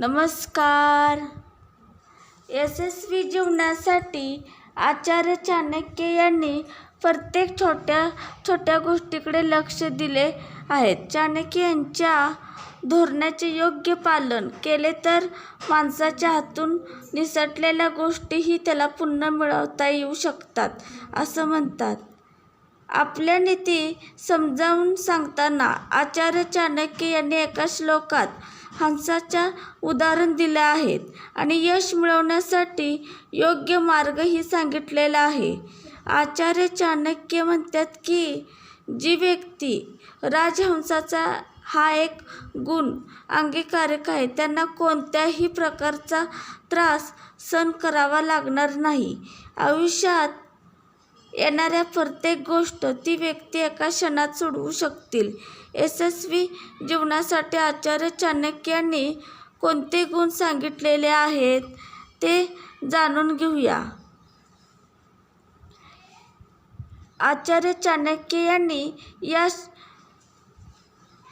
नमस्कार. यशस्वी जीवनासाठी आचार्य चाणक्य यांनी प्रत्येक छोट्या छोट्या गोष्टीकडे लक्ष दिले आहेत चाणक्य यांच्या धोरणाचे योग्य पालन केले तर माणसाच्या हातून निसटलेल्या गोष्टीही त्याला पुन्हा मिळवता येऊ शकतात असं म्हणतात. आपल्या नीती समजावून सांगताना आचार्य चाणक्य यांनी एका श्लोकात हंसाच्या उदाहरण दिले आहेत आणि यश मिळवण्यासाठी योग्य मार्गही सांगितलेला आहे. आचार्य चाणक्य म्हणतात की जी व्यक्ती राजहंसाचा हा एक गुण अंगीकारक आहे त्यांना कोणत्याही प्रकारचा त्रास सहन करावा लागणार नाही. आयुष्यात येणाऱ्या प्रत्येक गोष्ट ती व्यक्ती एका क्षणात सोडवू शकतील. यशस्वी जीवनासाठी आचार्य चाणक्य यांनी कोणते गुण सांगितलेले आहेत ते जाणून घेऊया. आचार्य चाणक्य यांनी या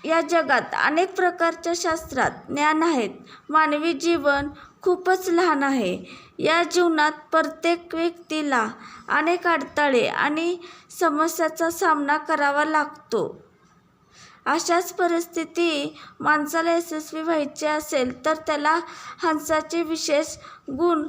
या जगात अनेक प्रकारच्या शास्त्रात ज्ञान आहेत. मानवी जीवन खूपच लहान आहे. या जीवनात प्रत्येक व्यक्तीला अनेक अडथळे आणि समस्याचा सामना करावा लागतो. अशाच परिस्थिती माणसाला यशस्वी व्हायचे असेल तर त्याला हंसाचे विशेष गुण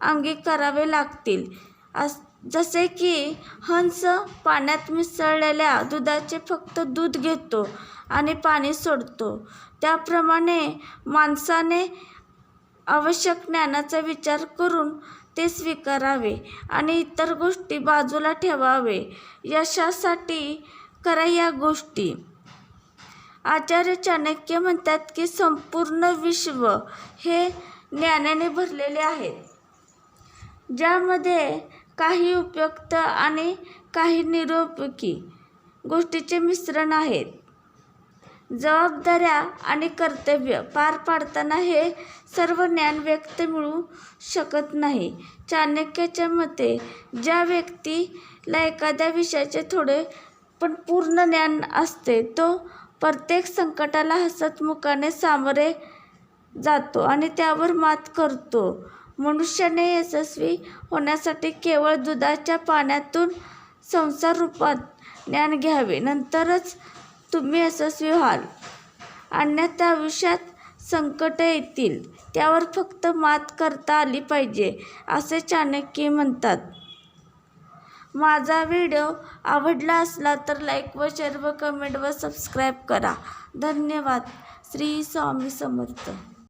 अंगीकारावे लागतील. अस जसे की हंस पाण्यात मिसळलेल्या दुधाचे फक्त दूध घेतो आणि पाणी सोडतो. त्याप्रमाणे माणसाने आवश्यक ज्ञानाचा विचार करून ते स्वीकारावे आणि इतर गोष्टी बाजूला ठेवावे. यशासाठी करा या गोष्टी. आचार्य चाणक्य म्हणतात की संपूर्ण विश्व हे ज्ञानाने भरलेले आहे ज्यामध्ये काही उपयुक्त आणि काही निरुपयोगी गोष्टीचे मिश्रण आहेत. जबाबदाऱ्या आणि कर्तव्य पार पाडताना हे सर्व ज्ञान व्यक्त मिळू शकत नाही. चाणक्याच्या मते ज्या व्यक्तीला एखाद्या विषयाचे थोडे पण पूर्ण ज्ञान असते तो प्रत्येक संकटाला हसतमुखाने सामोरे जातो आणि त्यावर मात करतो. मनुष्याने यशस्वी होण्यासाठी केवळ दुधाच्या पाण्यातून संसार रूपात ज्ञान घ्यावे नंतरच तुम्ही यशस्वी व्हाल. अन्यथा आयुष्यात संकट येतील. त्यावर फक्त मात करता आली पाहिजे असे चाणक्य म्हणतात. माझा व्हिडिओ आवडला असला तर लाईक व शेअर व कमेंट व सबस्क्राईब करा. धन्यवाद. श्री स्वामी समर्थ.